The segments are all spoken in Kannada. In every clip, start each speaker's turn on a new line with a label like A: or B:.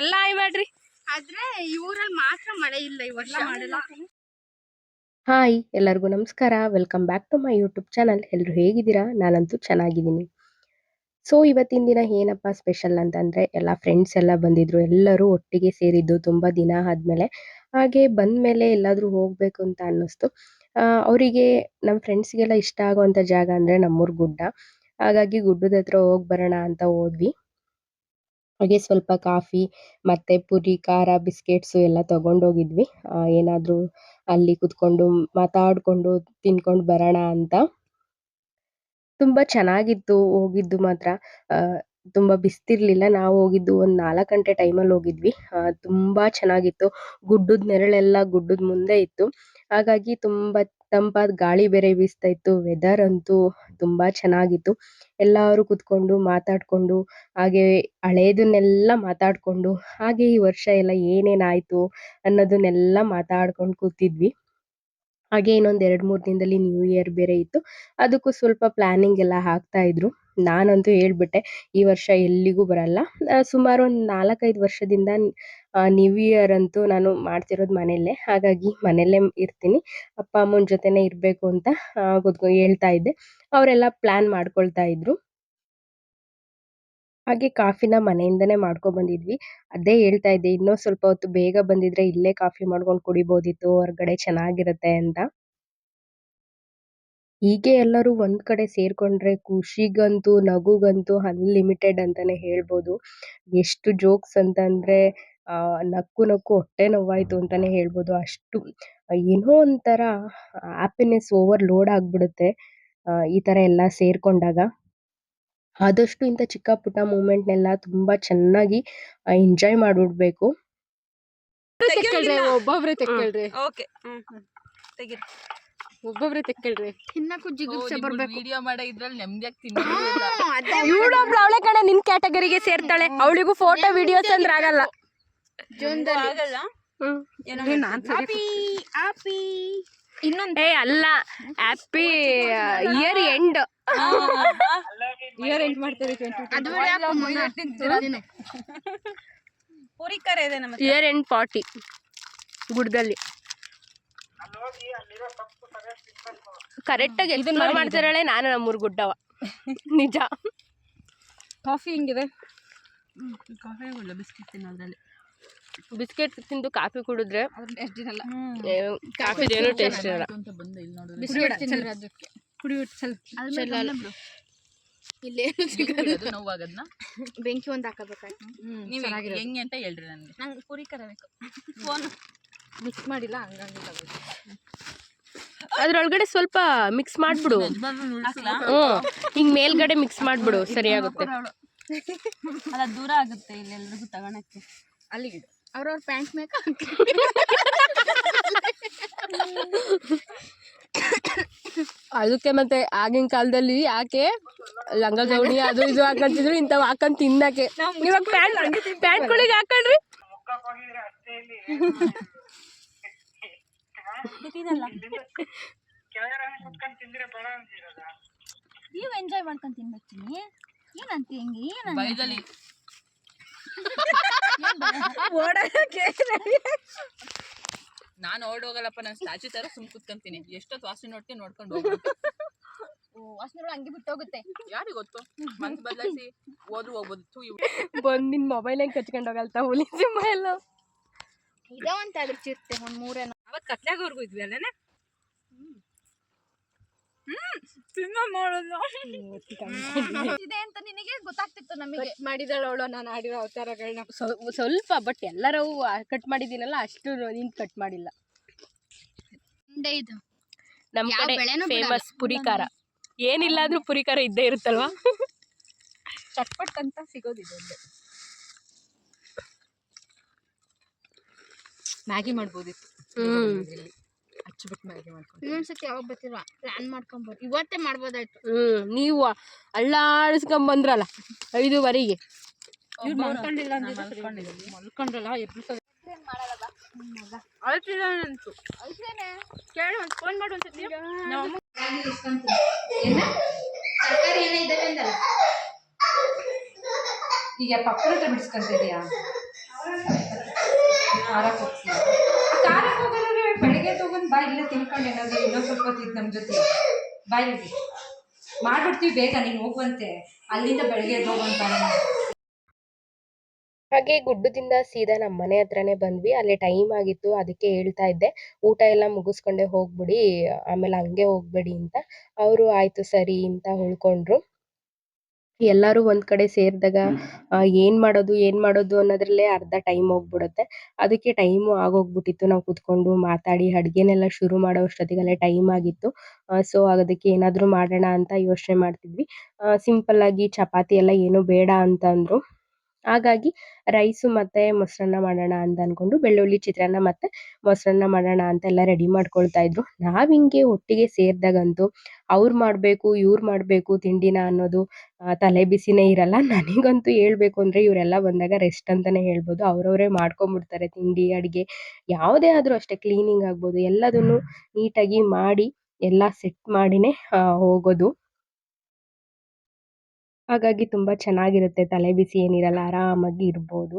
A: ಎಲ್ಲ ಆಯ್ ಮಾಡ್ರಿ
B: ಆದ್ರೆ ಈ ಊರಲ್ಲಿ ಮಾತ್ರ ಮಳೆ ಇಲ್ಲ ಈ ವರ್ಷ. ಮಾಡಲ್ಲ.
A: ಹಾಯ್ ಎಲ್ಲರಿಗೂ ನಮಸ್ಕಾರ. Welcome back to my YouTube channel ಎಲ್ಲರೂ ಹೇಗಿದ್ದೀರಾ? ನಾನಂತೂ ಚೆನ್ನಾಗಿದ್ದೀನಿ. ಸೊ ಇವತ್ತಿನ ದಿನ ಏನಪ್ಪ ಸ್ಪೆಷಲ್ ಅಂತಂದರೆ ಎಲ್ಲ ಫ್ರೆಂಡ್ಸ್ ಎಲ್ಲ ಬಂದಿದ್ರು. ಎಲ್ಲರೂ ಒಟ್ಟಿಗೆ ಸೇರಿದ್ದು ತುಂಬ ದಿನ ಆದಮೇಲೆ. ಹಾಗೆ ಬಂದ ಮೇಲೆ ಎಲ್ಲಾದರೂ ಹೋಗಬೇಕು ಅಂತ ಅನ್ನಿಸ್ತು. ಅವರಿಗೆ ನಮ್ಮ ಫ್ರೆಂಡ್ಸ್ಗೆಲ್ಲ ಇಷ್ಟ ಆಗುವಂಥ ಜಾಗ ಅಂದರೆ ನಮ್ಮೂರು ಗುಡ್ಡ. ಹಾಗಾಗಿ ಗುಡ್ಡದ ಹತ್ರ ಹೋಗಿ ಬರೋಣ ಅಂತ ಹೋದ್ವಿ. ಹಾಗೆ ಸ್ವಲ್ಪ ಕಾಫಿ ಮತ್ತೆ ಪುರಿ ಖಾರ ಬಿಸ್ಕೆಟ್ಸು ಎಲ್ಲ ತೊಗೊಂಡೋಗಿದ್ವಿ. ಏನಾದರೂ ಅಲ್ಲಿ ಕುತ್ಕೊಂಡು ಮಾತಾಡ್ಕೊಂಡು ತಿನ್ಕೊಂಡು ಬರೋಣ ಅಂತ. ತುಂಬ ಚೆನ್ನಾಗಿತ್ತು ಹೋಗಿದ್ದು ಮಾತ್ರ. ತುಂಬ ಬಿಸ್ತಿರ್ಲಿಲ್ಲ. ನಾವು ಹೋಗಿದ್ದು ಒಂದು ನಾಲ್ಕು ಗಂಟೆ ಟೈಮಲ್ಲಿ ಹೋಗಿದ್ವಿ. ಆ, ತುಂಬ ಚೆನ್ನಾಗಿತ್ತು. ಗುಡ್ಡದ ನೆರಳೆಲ್ಲ ಗುಡ್ಡದ ಮುಂದೆ ಇತ್ತು. ಹಾಗಾಗಿ ತುಂಬ ತಂಪಾದ ಗಾಳಿ ಬೇರೆ ಬೀಸ್ತಾ ಇತ್ತು ವೆದರ್ ಅಂತೂ ತುಂಬಾ ಚೆನ್ನಾಗಿತ್ತು. ಎಲ್ಲರೂ ಕುತ್ಕೊಂಡು ಮಾತಾಡ್ಕೊಂಡು, ಹಾಗೆ ಹಳೇದನ್ನೆಲ್ಲ ಮಾತಾಡ್ಕೊಂಡು, ಹಾಗೆ ಈ ವರ್ಷ ಎಲ್ಲ ಏನೇನಾಯಿತು ಅನ್ನೋದನ್ನೆಲ್ಲ ಮಾತಾಡ್ಕೊಂಡು ಕೂತಿದ್ವಿ. ಹಾಗೆ ಇನ್ನೊಂದು ಎರಡು ಮೂರು ದಿನದಲ್ಲಿ ನ್ಯೂ ಇಯರ್ ಬೇರೆ ಇತ್ತು. ಅದಕ್ಕೂ ಸ್ವಲ್ಪ ಪ್ಲಾನಿಂಗ್ ಎಲ್ಲ ಹಾಕ್ತಾ ಇದ್ರು. ನಾನಂತೂ ಹೇಳ್ಬಿಟ್ಟೆ, ಈ ವರ್ಷ ಎಲ್ಲಿಗೂ ಬರಲ್ಲ. ಸುಮಾರು ಒಂದು ನಾಲ್ಕೈದು ವರ್ಷದಿಂದ ನ್ಯೂ ಇಯರ್ ಅಂತೂ ನಾನು ಮಾಡ್ತಿರೋದು ಮನೆಯಲ್ಲೇ. ಹಾಗಾಗಿ ಮನೆಯಲ್ಲೇ ಇರ್ತೀನಿ. ಅಪ್ಪ ಅಮ್ಮನ ಜೊತೆನೇ ಇರಬೇಕು ಅಂತ ಆ, ಕೂತ್ಕೊ ಹೇಳ್ತಾ ಇದ್ದೆ. ಅವರೆಲ್ಲ ಪ್ಲಾನ್ ಮಾಡ್ಕೊಳ್ತಾ ಇದ್ರು. ಹಾಗೆ ಕಾಫಿನ ಮನೆಯಿಂದನೇ ಮಾಡ್ಕೊಂಡು ಬಂದಿದ್ವಿ. ಅದೇ ಹೇಳ್ತಾ ಇದ್ದೆ ಇನ್ನೂ ಸ್ವಲ್ಪ ಹೊತ್ತು ಬೇಗ ಬಂದಿದ್ರೆ ಇಲ್ಲೇ ಕಾಫಿ ಮಾಡ್ಕೊಂಡು ಕುಡಿಬೋದಿತ್ತು ಹೊರಗಡೆ ಚೆನ್ನಾಗಿರುತ್ತೆ ಅಂತ. ಹೀಗೆ ಎಲ್ಲರೂ ಒಂದ್ ಕಡೆ ಸೇರ್ಕೊಂಡ್ರೆ ಖುಷಿಗಂತೂ ನಗುಗಂತೂ ಅನ್ಲಿಮಿಟೆಡ್ ಅಂತಾನೆ ಹೇಳ್ಬೋದು. ಎಷ್ಟು ಜೋಕ್ಸ್ ಅಂತಂದ್ರೆ ನಕ್ಕು ನಕ್ಕು ಹೊಟ್ಟೆ ನೋವಾಯ್ತು ಅಂತಾನೆ ಹೇಳ್ಬೋದು. ಅಷ್ಟು ಏನೋ ಒಂಥರ ಹ್ಯಾಪಿನೆಸ್ ಓವರ್ ಲೋಡ್ ಆಗ್ಬಿಡುತ್ತೆ ಆ, ಈ ತರ ಎಲ್ಲ ಸೇರ್ಕೊಂಡಾಗ. ಆದಷ್ಟು ಇಂಥ ಚಿಕ್ಕ ಪುಟ್ಟ ಮೂಮೆಂಟ್ನೆಲ್ಲ ತುಂಬಾ ಚೆನ್ನಾಗಿ ಎಂಜಾಯ್ ಮಾಡ್ಬಿಡ್ಬೇಕು.
C: ತೆಕ್ಕಳ್ರಿ ಒಬ್ಬೊಬ್ರೆ ತೆಕ್ಕಳ್ರಿ.
D: ಓಕೆ. ಹ್ಮ್ ಹ್ಮ್. ತೆಗೀರಿ.
C: ಒಬ್ಬೊಬ್ರೆ ತೆಕ್ಕಳ್ರಿ.
B: ತಿನ್ನಕ್ಕೂ ಜಿಗುಪ್ಸೆ ಬರ್ಬೇಕು.
D: ವಿಡಿಯೋ ಮಾಡೋ ಇದ್ರಲ್ಲಿ ನೆಮ್ಮದಿಯಾಗಿ
B: ಹ್ಮ್, ಅದೇ
A: ಇವಳೊಬ್ಳು ಅವಳೆ ಕಣೆ ನಿನ್ ಕ್ಯಾಟಗರಿಗೆ ಸೇರ್ತಾಳೆ. ಅವಳಿಗೂ ಫೋಟೋ ವಿಡಿಯೋಸ್ ಅಂದ್ರೆ ಆಗಲ್ಲ.
B: ಜೀವನದಲ್ಲಿ
D: ಆಗಲ್ಲ.
B: ಆಪಿ ಇನ್ನೊಂದು.
A: ಏ ಅಲ್ಲ. Happy year end
C: year
B: end
D: ಮಾಡ್ತಾರೆ ಪುರಿಕರ ಇದೆ ನಮ್ಮ
A: ಇಯರ್ ಎಂಡ್ ಪಾರ್ಟಿ ಗುಡ್ದಲ್ಲಿ. ಕರೆಕ್ಟ್ ಆಗಿ ಎಕ್ಸ್ಪ್ಲೋರ್ ಮಾಡ್ತಿರಾಳೆ ನಾನು ನಮ್ಮೂರು ಗುಡ್ಡವ. ನಿಜ.
C: ಕಾಫಿ ಹೆಂಗಿದೆ?
D: ಕಾಫಿ ಬಿಸ್ಕಿಟ್ ತಿನ್ನೋದ್ರಲ್ಲಿ.
A: ಬಿಸ್ಕೆಟ್ ತಿಂದು ಕಾಫಿ ಕುಡಿದ್ರೆ ಕಾಫಿ ಏನೂ ಟೇಸ್ಟ್ ಇರಲ್ಲ
D: ನೋವಾಗದ್ನ?
B: ಬೆಂಕಿ ಒಂದು ಹಾಕಬೇಕಾಯ್ತು.
D: ನೀವು ಹೆಂಗೆ ಅಂತ ಹೇಳ್ರಿ ನನಗೆ. ನಂಗೆ ಪುರಿ ಕರೆ ಫೋನ್.
C: ಮಿಕ್ಸ್ ಮಾಡಿಲ್ಲ ಹಂಗಂಗೆ
A: ಅದ್ರೊಳಗಡೆ ಸ್ವಲ್ಪ ಮಿಕ್ಸ್ ಮಾಡ್ಬಿಡು. ಹ್ಮ್ ಹಿಂಗ್ ಮೇಲ್ಗಡೆ ಮಿಕ್ಸ್ ಮಾಡ್ಬಿಡು ಸರಿಯಾಗುತ್ತೆ.
D: ಅಲ್ಲ ದೂರ ಆಗುತ್ತೆ ಇಲ್ಲೆಲ್ರಿಗೂ ತಗೊಳಕ್ಕೆ.
C: ಅಲ್ಲಿಗೆ
B: ಅವ್ರವ್ರ ಪ್ಯಾಂಟ್ ಮೇಕ
A: ಅದಕ್ಕೆ ಮತ್ತೆ ಆಗಿನ ಕಾಲದಲ್ಲಿ ಯಾಕೆ ಲಂಗ ಗೌಡಿ ಅದು ಇದು ಹಾಕಂತಿದ್ರು ಇಂಥವ್ ಹಾಕೊಂಡ್ ತಿನ್ನಕ್ಕೆ. ಇವಾಗ ಪ್ಯಾಂಟ್ ಪ್ಯಾಂಟ್ಗಳಿಗೆ ಹಾಕೊಂಡ್ರಿ
B: ನೀವು ಎಂಜಾಯ್ ಮಾಡ್ಕೊಂಡು ತಿನ್ಬೇಕು ಏನಂತ ಹೆಂಗೆ? ಏನ
D: ಬೈದಲ್ಲಿ. ನಾನು ಓಡೋಗಲ್ಲಪ್ಪ ನಾನು ಸ್ಟ್ಯಾಚು ತರ ಸುಮ್ ಕುತ್ಕೊಂತೀನಿ. ಎಷ್ಟೊತ್ತು ವಾಸನೆ ನೋಡ್ತೀನಿ ನೋಡ್ಕೊಂಡು ವಾಸನೆ
B: ವಾಸನೆಗಳು ಹಂಗೆ ಬಿಟ್ಟೋಗುತ್ತೆ
D: ಯಾರಿಗೆ ಗೊತ್ತು? ಮನ್ಸು ಬದಲಾಯಿಸಿ ಓದ್ರು ಹೋಗ್ಬೋದು
A: ಬಂದ್ ನಿನ್ ಮೊಬೈಲ್ ಹೆಂಗ್ ಕಚ್ಕೊಂಡು ಹೋಗಲ್ತಾ? ಹುಲಿ ಸಿಂಹ ಎಲ್ಲ.
B: ಇದಾವಂತ ಅದ್ರ ಚಿರ್ತೆ ಒಂದ್ ಮೂರೇನ.
D: ಅವತ್ತು ಕತ್ಲಾಗವ್ರಿಗೂ ಇದ್ವಿ ಅಲ್ಲೇನೆ? ತಿನ್ನೋ ಮಾಡೋದು.
B: ಇದೆ ಅಂತ ನಿನಗೆ ಗೊತ್ತಾಗ್ತಿತ್ತು ನಮಗೆ.
C: ಮಾಡಿದಳ ಅವಳು ನಾನು ಆಡಿರೋ ಅವತಾರಗಳನ್ನ
A: ಸ್ವಲ್ಪ ಬಟ್ ಎಲ್ಲರೂ ಕಟ್ ಮಾಡಿದ್ದೀನಲ್ಲ ಅಷ್ಟು ನೀನ್ ಕಟ್ ಮಾಡಿಲ್ಲ.
B: ಮುಂದೆ ಇದು.
A: ನಮ್
B: ಯಾವ
A: ಕಡೆ
B: ಬೆಳೆನೂ.
A: ಫೇಮಸ್ ಪುರಿಕಾರ. ಏನಿಲ್ಲ ಆದ್ರೂ ಪುರಿಕಾರ ಇದ್ದೇ ಇರುತ್ತಲ್ವಾ?
C: ಚಟ್ಪಟ್ ಅಂತ ಸಿಗೋದಿದೆ ಒಂದು. ಮ್ಯಾಗಿ ಮಾಡ್ಬೋದಿತ್ತು.
A: ಹ್ಮ್.
B: ಇನ್ನೊಂದ್ಸತಿ ಯಾವಾಗ ಬರ್ತೀರ ಪ್ಲಾನ್ ಮಾಡ್ಕೊಂಬೋದು. ಇವತ್ತೇ ಮಾಡ್ಬೋದಾಯ್ತು.
A: ಹ್ಮ್ ನೀವು ಅಳ್ಳಾಡಿಸ್ಕೊಂಡ್ ಬಂದ್ರಲ್ಲ ಐದುವರೆಗೆ.
C: ಇವ್ರು ಮಲ್ಕೊಂಡಿಲ್ಲ ಅಂದ್ರೆ ಮಲ್ಕೊಂಡ್ರಲ್ಲ ಎಬ್ಬಿಸೋದು
B: ಕೇಳಿ ಒಂದು ಫೋನ್ ಮಾಡು ಒಂದ್ಸತಿ.
C: ಈಗ ಪಕ್ಕದ ಹತ್ರ ಬಿಡಿಸ್ಕೊಂತಿದ್ಯಾ ಬಾ, ಇಲ್ಲ ತಿನ್ಕೊಂಡು, ಏನಾದ್ರು ಇನ್ನೊಂದು ಸ್ವಲ್ಪ ಹೊತ್ತಿದ್ ನಮ್ಮ ಜೊತೆ. ಬಾಯಿಲಿ ಮಾಡ್ಬಿಡ್ತೀವಿ ಬೇಗ, ನೀನು ಹೋಗುವಂತೆ. ಅಲ್ಲಿಂದ ಬೆಳಗ್ಗೆ ಎದ್ದು ಹೋಗುವಂತಾನೆ
A: ಹಾಗೆ ಗುಡ್ಡದಿಂದ ಸೀದಾ ನಮ್ಮ ಮನೆ ಹತ್ರನೇ ಬಂದ್ವಿ. ಅಲ್ಲಿ ಟೈಮ್ ಆಗಿತ್ತು, ಅದಕ್ಕೆ ಹೇಳ್ತಾ ಇದ್ದೆ. ಊಟ ಎಲ್ಲ ಮುಗಿಸ್ಕೊಂಡೆ ಹೋಗ್ಬಿಡಿ, ಆಮೇಲೆ ಹಂಗೆ ಹೋಗ್ಬೇಡಿ ಅಂತ. ಅವರು, ಆಯ್ತು ಸರಿ ಅಂತ ಉಳ್ಕೊಂಡ್ರು. ಎಲ್ಲರೂ ಒಂದ್ ಕಡೆ ಸೇರಿದಾಗ ಏನ್ ಮಾಡೋದು ಏನ್ ಮಾಡೋದು ಅನ್ನೋದ್ರಲ್ಲೇ ಅರ್ಧ ಟೈಮ್ ಹೋಗ್ಬಿಡುತ್ತೆ. ಅದಕ್ಕೆ ಟೈಮು ಆಗೋಗ್ಬಿಟ್ಟಿತ್ತು. ನಾವು ಕುತ್ಕೊಂಡು ಮಾತಾಡಿ ಅಡ್ಗೆನೆಲ್ಲ ಶುರು ಮಾಡೋ ಅಷ್ಟೊತ್ತಿಗೆಲ್ಲ ಟೈಮ್ ಆಗಿತ್ತು. ಸೊ ಅದಕ್ಕೆ ಏನಾದ್ರು ಮಾಡೋಣ ಅಂತ ಯೋಚನೆ ಮಾಡ್ತಿದ್ವಿ. ಸಿಂಪಲ್ ಆಗಿ ಚಪಾತಿ ಎಲ್ಲ ಏನು ಬೇಡ ಅಂತ ಅಂದ್ರು ಹಾಗಾಗಿ ರೈಸು ಮತ್ತೆ ಮೊಸರನ್ನ ಮಾಡೋಣ ಅಂತ ಅನ್ಕೊಂಡು ಬೆಳ್ಳುಳ್ಳಿ ಚಿತ್ರಾನ್ನ ಮತ್ತೆ ಮೊಸರನ್ನ ಮಾಡೋಣ ಅಂತ ಎಲ್ಲ ರೆಡಿ ಮಾಡ್ಕೊಳ್ತಾ ಇದ್ರು. ನಾವ್ ಹಿಂಗೆ ಒಟ್ಟಿಗೆ ಸೇರ್ದಾಗಂತೂ ಅವ್ರು ಮಾಡ್ಬೇಕು, ಇವ್ರು ಮಾಡ್ಬೇಕು ತಿಂಡಿನ ಅನ್ನೋದು ತಲೆ ಬಿಸಿನೇ ಇರಲ್ಲ. ನನಗಂತೂ ಹೇಳ್ಬೇಕು ಅಂದ್ರೆ ಇವರೆಲ್ಲ ಬಂದಾಗ ರೆಸ್ಟ್ ಅಂತಾನೆ ಹೇಳ್ಬೋದು. ಅವ್ರವ್ರೇ ಮಾಡ್ಕೊಂಡ್ಬಿಡ್ತಾರೆ ತಿಂಡಿ, ಅಡುಗೆ. ಯಾವುದೇ ಆದ್ರೂ ಅಷ್ಟೇ ಕ್ಲೀನಿಂಗ್ ಆಗ್ಬೋದು. ಎಲ್ಲದನ್ನು ನೀಟಾಗಿ ಮಾಡಿ, ಎಲ್ಲ ಸೆಟ್ ಮಾಡಿನೇ ಹೋಗೋದು. ಹಾಗಾಗಿ ತುಂಬಾ ಚೆನ್ನಾಗಿರುತ್ತೆ ತಲೆ ಬಿಸಿ ಏನಿರಲ್ಲ ಆರಾಮಾಗಿ ಇರ್ಬೋದು.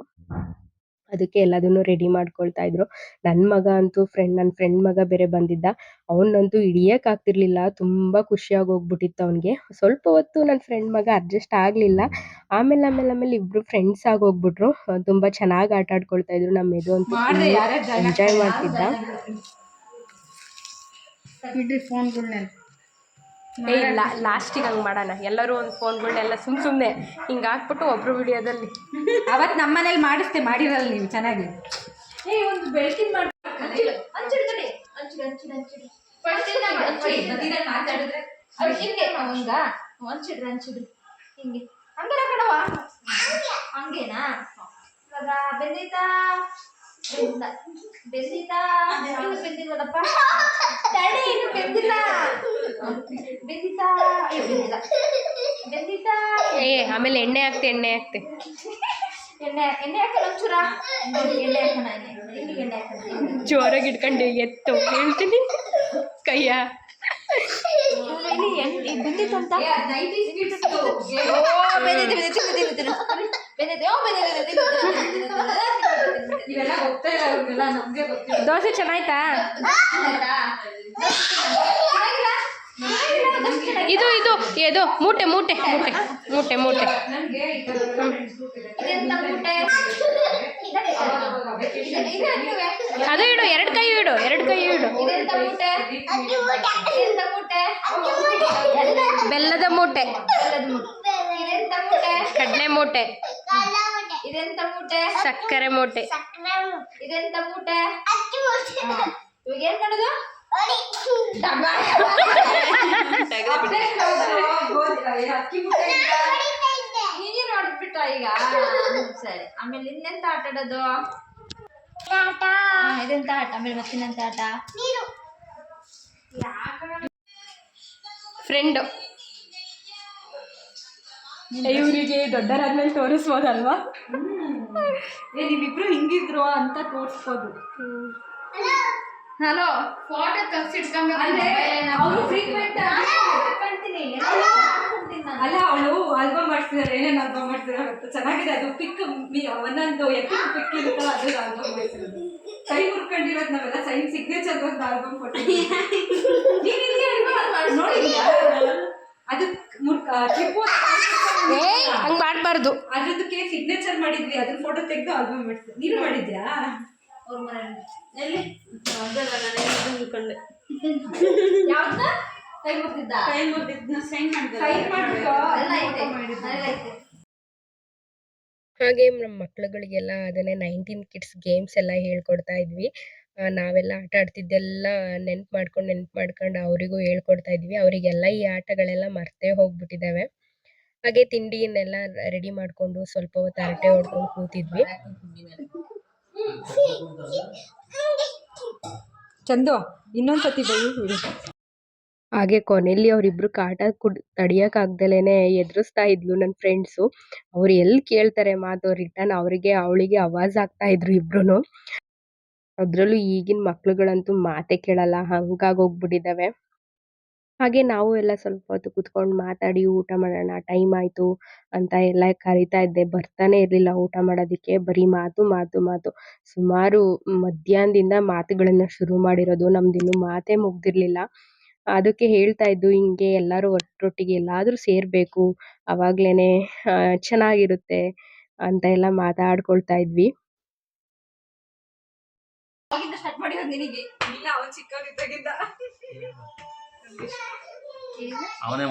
A: ಅದಕ್ಕೆ ಎಲ್ಲದನ್ನು ರೆಡಿ ಮಾಡ್ಕೊಳ್ತಾ ಇದ್ರು. ನನ್ ಮಗ ಅಂತೂ ಫ್ರೆಂಡ್ ನನ್ನ ಫ್ರೆಂಡ್ ಮಗ ಬೇರೆ ಬಂದಿದ್ದ. ಅವನಂತೂ ಹಿಡಿಯಕ್ ಆಗ್ತಿರ್ಲಿಲ್ಲ ತುಂಬಾ ಖುಷಿಯಾಗಿ ಹೋಗ್ಬಿಟ್ಟಿತ್ತು ಅವನಿಗೆ. ಸ್ವಲ್ಪ ಹೊತ್ತು ನನ್ನ ಫ್ರೆಂಡ್ ಮಗ ಅಡ್ಜಸ್ಟ್ ಆಗ್ಲಿಲ್ಲ. ಆಮೇಲೆ ಆಮೇಲೆ ಆಮೇಲೆ ಇಬ್ರು ಫ್ರೆಂಡ್ಸ್ ಆಗಿ ಹೋಗ್ಬಿಟ್ರು. ತುಂಬಾ ಚೆನ್ನಾಗಿ ಆಟ ಆಡ್ಕೊಳ್ತಾ ಇದ್ರು. ನಮ್ಮ ಮೆದು ಅಂತೂ ಎಂಜಾಯ್ ಮಾಡ್ತಿದ್ದ. ಏ ಇಲ್ಲ ಲಾಸ್ಟಿಗೆ ಹಂಗೆ ಮಾಡೋಣ. ಎಲ್ಲರೂ ಒಂದು ಫೋನ್ಗಳನ್ನೆಲ್ಲ ಸುಮ್ ಸುಮ್ಮನೆ ಹಿಂಗೆ ಹಾಕ್ಬಿಟ್ಟು ಒಬ್ರು ವಿಡಿಯೋದಲ್ಲಿ.
C: ಅವತ್ತು ನಮ್ಮ ಮನೇಲಿ ಮಾಡಿಸ್ತೆ ಮಾಡಿರಲ್ಲ ನೀವು ಚೆನ್ನಾಗಿ. ಏ ಒಂದು ಬೆಳಕಿನ
B: ಹಂಚಿಡ್ರಿ ಹಂಚಿಡ್ರಿ ಹಿಂಗೆ. ಹಂಗಲ್ಲ ಕಣವ ಹಂಗೇನಾ? ಇವಾಗ ಬೆಂದಿತಾ? ಬೆಂದ ಬೆಂದಿತಾ? ಇನ್ನು ಬೆಂದಿಲ್ವಲ್ಲಪ್ಪ ತಡಿ ಇನ್ನು ಬೆಂದಿಲ್ಲ ಬೆಂದಿತಾ ಅಯ್ಯೋ ಬೆಂದಿಲ್ಲ ಬೆಂದಿತಾ
A: ಏ ಆಮೇಲೆ ಎಣ್ಣೆ ಹಾಕ್ತೆ ಎಣ್ಣೆ ಹಾಕ್ತೆ
B: ಎಣ್ಣೆ ಎಣ್ಣೆ ಹಾಕೋಣ ಎಣ್ಣೆ ಹಾಕೋಣ ಎಣ್ಣೆ
A: ಜೋರಾಗಿ ಇಟ್ಕೊಂಡು ಎತ್ತು ಹೇಳ್ತೀನಿ ಕೈಯ
B: ಬೆಂದಿತ್ತಂತ
A: ದೋಸೆ ಚೆನ್ನಾಯ್ತಾ ಇದು ಇದು ಇದು ಮೂಟೆ ಮೂಟೆ ಮೂಟೆ ಮೂಟೆ ಮೂಟೆ. ಅದು ಇಡು ಎರಡು ಕೈ ಇಡು ಎರಡು ಕೈ ಇಡು.
B: ಮೂಟೆ? ಇದೆಂತ ಮೂಟೆ.
A: ಬೆಲ್ಲದ ಮೂಟೆ.
B: ಬೆಲ್ಲದ ಮೂಟೆ. ಇದೆಂತ ಮೂಟೆ?
A: ಕಡಲೆ ಮೂಟೆ.
B: ಇದೆಂತ ಮೂಟೆ?
A: ಸಕ್ಕರೆ ಮೂಟೆ.
B: ಇದೆಂತ ಮೂಟೆ. ಇವಾಗ ಏನ್ ಮಾಡೋದು? ನೋಡ್ಬಿಟ್ಟ ಈಗ ಸರಿ ಆಮೇಲೆ ಇನ್ನೆಂತ ಆಟ ಆಡೋದು ಇದೆಂತ ಆಟ ಆಮೇಲೆ ಮತ್ತಿನಂತ ಆಟ
A: ಫ್ರೆಂಡು ಇವರಿಗೆ ದೊಡ್ಡರಾದ್ಮೇಲೆ ತೋರಿಸ್ಬೋದಲ್ವಾ?
C: ಏ ನೀವಿಬ್ರು ಹಿಂಗಿದ್ರು ಅಂತ ತೋರಿಸ್ಬೋದು.
B: ಹಲೋ ಫೋಟೋ
C: ಆಗಿ
B: ಕಾಣ್ತೀನಿ.
C: ಅಲ್ಲ. ಅವಳು ಆಲ್ಬಮ್ ಮಾಡ್ತಿದ್ದಾರೆ ಏನೇನು ಆಲ್ಬಮ್ ಮಾಡ್ತಿದ್ದಾರೆ ಅಂತ ಚೆನ್ನಾಗಿದೆ ಅದು ಪಿಕ್ ಒಂದೊಂದು ಎಪಿಕ್ ಪಿಕ್ ಇರುತ್ತಲ್ಲ ಅದು ಆಲ್ಬಮ್ ಮಾಡ್ತಿರೋದು ಕೈ ಮುರ್ಕೊಂಡಿರೋದು ನಾವೆಲ್ಲ ಸೈನ್ ಸಿಗ್ನೇಚರ್ ಒಂದು ಆಲ್ಬಮ್ ಫೋಟೋ ನೋಡಿದ್ಯಾ? ಅದು ಮುರ್ಕ ಟ್ರಿಪ್
A: ಏ ಹಂಗ್ ಮಾಡಬಾರ್ದು.
C: ಅದ್ರದಕ್ಕೆ ಸಿಗ್ನೇಚರ್ ಮಾಡಿದ್ವಿ ಅದ್ರ ಫೋಟೋ ತೆಗೆದು ಆಲ್ಬಮ್ ಮಾಡ್ತೀವಿ ನೀನು ಮಾಡಿದ್ಯಾ
B: ಅವ್ರ ಮನೇಲಿ ಎಲ್ಲಿ
A: ಅನ್ಕೊಂಡೆ
B: ಯಾವ್ದ? ಕೈ ಮುರಿದಿದ್ದ
C: ಕೈ ಮುರ್ದಿದ್ನ ಸೈನ್ ಮಾಡಿದ್ರೆ ಸೈನ್ ಮಾಡ್ಬಿಟ್ಟು
B: ಎಲ್ಲ ಐತೆ. ಎಲ್ಲ ಐತೆ.
A: ಹಾಗೆ ನಮ್ಮ ಮಕ್ಳುಗಳಿಗೆಲ್ಲ ಅದನ್ನೇ ನೈನ್ಟೀನ್ ಕಿಡ್ಸ್ ಗೇಮ್ಸ್ ಎಲ್ಲ ಹೇಳ್ಕೊಡ್ತಾ ಇದ್ವಿ. ನಾವೆಲ್ಲ ಆಟ ಆಡ್ತಿದ್ದೆಲ್ಲ ನೆನ್ಪು ಮಾಡ್ಕೊಂಡು ನೆನ್ಪು ಮಾಡ್ಕೊಂಡು ಅವರಿಗೂ ಹೇಳ್ಕೊಡ್ತಾ ಇದ್ವಿ. ಅವರಿಗೆಲ್ಲ ಈ ಆಟಗಳೆಲ್ಲ ಮರ್ತೇ ಹೋಗ್ಬಿಟ್ಟಿದ್ದಾವೆ. ಹಾಗೆ ತಿಂಡಿಯನ್ನೆಲ್ಲ ರೆಡಿ ಮಾಡಿಕೊಂಡು ಸ್ವಲ್ಪ ಹೊತ್ತು ಹರಟೆ ಹೊಡ್ಕೊಂಡು ಕೂತಿದ್ವಿ.
C: ಚಂದು, ಇನ್ನೊಂದ್ಸತಿ ಬೈ
A: ಹಾಗೆ ಕೊನೆಯಲ್ಲಿ ಅವರಿಬ್ರು ಕಾಟ ಕುಡ್ ತಡಿಯಕ್ಕಾಗ್ದಲೇನೆ ಎದುರಿಸ್ತಾ ಇದ್ಲು ನನ್ನ ಫ್ರೆಂಡ್ಸು ಅವ್ರು ಎಲ್ಲಿ ಕೇಳ್ತಾರೆ ಮಾತು ರಿಟರ್ನ್ ಅವರಿಗೆ, ಅವಳಿಗೆ ಅವಾಜ್ ಆಗ್ತಾ ಇದ್ರು ಇಬ್ರು ಅದ್ರಲ್ಲೂ ಈಗಿನ ಮಕ್ಳುಗಳಂತೂ ಮಾತೇ ಕೇಳಲ್ಲ, ಹಂಗಾಗಿ ಹೋಗ್ಬಿಟ್ಟಿದಾವೆ. ಹಾಗೆ ನಾವು ಎಲ್ಲ ಸ್ವಲ್ಪ ಹೊತ್ತು ಕುತ್ಕೊಂಡು ಮಾತಾಡಿ ಊಟ ಮಾಡೋಣ, ಟೈಮ್ ಆಯಿತು ಅಂತ ಎಲ್ಲ ಕರೀತಾ ಇದ್ದೆ. ಬರ್ತಾನೆ ಇರಲಿಲ್ಲ ಊಟ ಮಾಡೋದಕ್ಕೆ. ಬರೀ ಮಾತು ಮಾತು ಮಾತು. ಸುಮಾರು ಮಧ್ಯಾಹ್ನದಿಂದ ಮಾತುಗಳನ್ನ ಶುರು ಮಾಡಿರೋದು. ನಮ್ದು ನಮ್ದಿನ್ನು ಮಾತೇ ಮುಗ್ದಿರ್ಲಿಲ್ಲ. ಅದಕ್ಕೆ ಹೇಳ್ತಾ ಇದ್ದು, ಹಿಂಗೆ ಎಲ್ಲರೂ ಒಟ್ಟೊಟ್ಟಿಗೆ ಎಲ್ಲಾದರೂ ಸೇರಬೇಕು. ಅವಾಗ್ಲೇನೆ ಚೆನ್ನಾಗಿರುತ್ತೆ ಅಂತ ಎಲ್ಲ ಮಾತಾಡ್ಕೊಳ್ತಾ ಇದ್ವಿ.
B: ಸ್ಟಾರ್ಟ್
C: ಅವನ್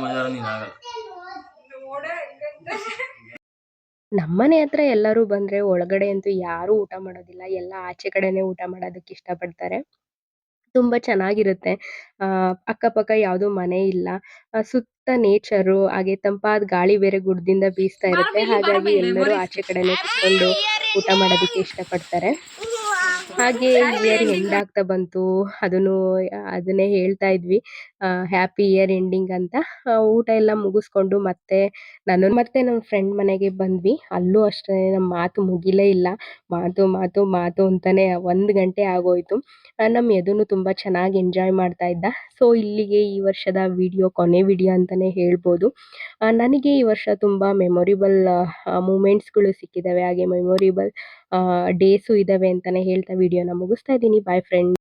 C: ನೋಡೇ
A: ನಮ್ಮನೆ ಹತ್ರ ಎಲ್ಲರೂ ಬಂದ್ರೆ ಒಳಗಡೆ ಅಂತೂ ಯಾರು ಊಟ ಮಾಡೋದಿಲ್ಲ. ಎಲ್ಲ ಆಚೆ ಕಡೆನೇ ಊಟ ಮಾಡೋದಕ್ಕೆ ಇಷ್ಟಪಡ್ತಾರೆ. ತುಂಬಾ ಚೆನ್ನಾಗಿರುತ್ತೆ. ಅಕ್ಕಪಕ್ಕ ಯಾವುದು ಮನೆ ಇಲ್ಲ. ಸುತ್ತ ನೇಚರು ಹಾಗೆ ತಂಪಾದ ಗಾಳಿ ಬೇರೆ ಗುಡ್ದಿಂದ ಬೀಸ್ತಾ ಇರುತ್ತೆ. ಹಾಗಾಗಿ ಎಲ್ಲರೂ ಆಚೆ ಕಡೆನೇ ಕುತ್ಕೊಂಡು ಊಟ ಮಾಡೋದಕ್ಕೆ ಇಷ್ಟಪಡ್ತಾರೆ. ಹಾಗೆ ಇಯರ್ ಎಂಡ್ ಆಗ್ತಾ ಬಂತು. ಅದನ್ನು, ಅದನ್ನೇ ಹೇಳ್ತಾ ಇದ್ವಿ. ಹ್ಯಾಪಿ ಇಯರ್ ಎಂಡಿಂಗ್ ಅಂತ. ಊಟ ಎಲ್ಲ ಮುಗಿಸ್ಕೊಂಡು ಮತ್ತೆ ನಾನು ಮತ್ತೆ ನಮ್ಮ ಫ್ರೆಂಡ್ ಮನೆಗೆ ಬಂದ್ವಿ. ಅಲ್ಲೂ ಅಷ್ಟೇ ನಮ್ಮ ಮಾತು ಮುಗಿಲೇ ಇಲ್ಲ. ಮಾತು ಮಾತು ಮಾತು ಅಂತಾನೆ ಒಂದು ಗಂಟೆ ಆಗೋಯ್ತು. ನಮ್ಮ ಯದುನು ತುಂಬ ಚೆನ್ನಾಗಿ ಎಂಜಾಯ್ ಮಾಡ್ತಾ ಇದ್ದ. ಸೊ ಇಲ್ಲಿಗೆ ಈ ವರ್ಷದ ವಿಡಿಯೋ ಕೊನೆ ವಿಡಿಯೋ ಅಂತಲೇ ಹೇಳ್ಬೋದು. ನನಗೆ ಈ ವರ್ಷ ತುಂಬ ಮೆಮೊರಿಬಲ್ ಮೂಮೆಂಟ್ಸ್ಗಳು ಸಿಕ್ಕಿದ್ದಾವೆ ಹಾಗೆ ಮೆಮೊರಿಬಲ್ ಡೇಸು ಇದಾವೆ ಅಂತಲೇ ಹೇಳ್ತಾ ವಿಡಿಯೋನ ಮುಗಿಸ್ತಾ ಇದ್ದೀನಿ. Boy friend